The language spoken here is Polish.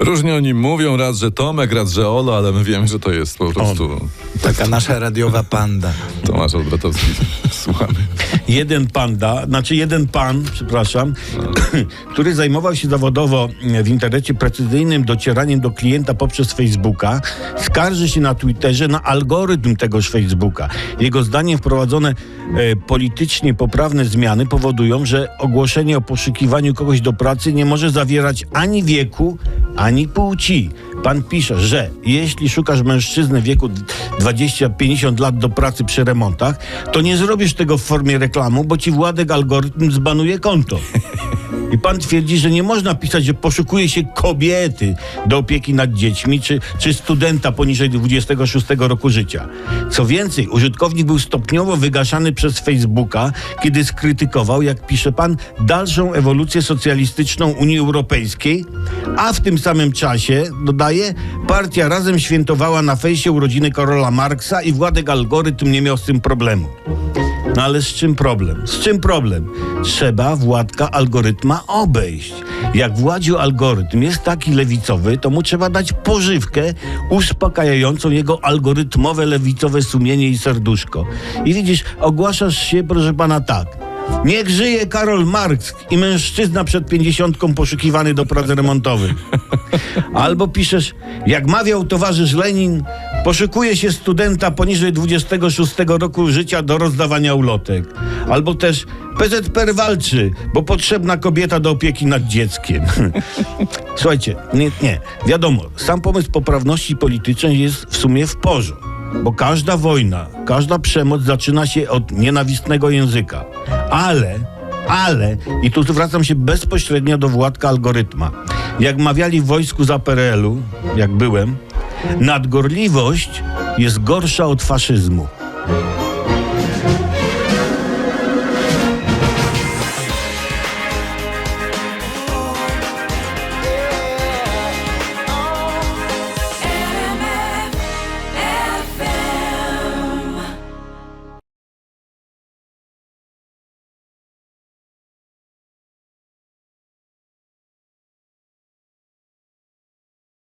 Różnie o nim mówią, raz, że Tomek, raz, że Olo, ale my wiemy, że to jest po prostu Taka nasza radiowa panda. Tomasz Olbratowski. Słuchamy. jeden panda, znaczy jeden pan, przepraszam, który zajmował się zawodowo w internecie precyzyjnym docieraniem do klienta poprzez Facebooka, skarży się na Twitterze na algorytm tegoż Facebooka. Jego zdaniem wprowadzone e, politycznie poprawne zmiany powodują, że ogłoszenie o poszukiwaniu kogoś do pracy nie może zawierać ani wieku, ani płci. Pan pisze, że jeśli szukasz mężczyzny w wieku 20-50 lat do pracy przy remontach, to nie zrobisz tego w formie reklamu, bo ci Władek algorytm zbanuje konto. I pan twierdzi, że nie można pisać, że poszukuje się kobiety do opieki nad dziećmi, czy, czy studenta poniżej 26 roku życia. Co więcej, użytkownik był stopniowo wygaszany przez Facebooka, kiedy skrytykował, jak pisze pan, dalszą ewolucję socjalistyczną Unii Europejskiej, a w tym samym czasie, dodaje, partia razem świętowała na fejsie urodziny Karola Marksa i Władek algorytm nie miał z tym problemu. No ale z czym problem? Z czym problem? Trzeba Władka algorytma obejść. Jak Władziu algorytm jest taki lewicowy, to mu trzeba dać pożywkę uspokajającą jego algorytmowe lewicowe sumienie i serduszko. I widzisz, ogłaszasz się, proszę pana, tak. Niech żyje Karol Marx i mężczyzna przed pięćdziesiątką poszukiwany do prac remontowych. Albo piszesz, jak mawiał towarzysz Lenin, poszukuje się studenta poniżej 26 roku życia do rozdawania ulotek. Albo też PZPR walczy, bo potrzebna kobieta do opieki nad dzieckiem. Słuchajcie, nie, nie, wiadomo, sam pomysł poprawności politycznej jest w sumie w porządku. Bo każda wojna, każda przemoc zaczyna się od nienawistnego języka. Ale, ale, i tu zwracam się bezpośrednio do Władka algorytma. Jak mawiali w wojsku za PRL-u, jak byłem, nadgorliwość jest gorsza od faszyzmu.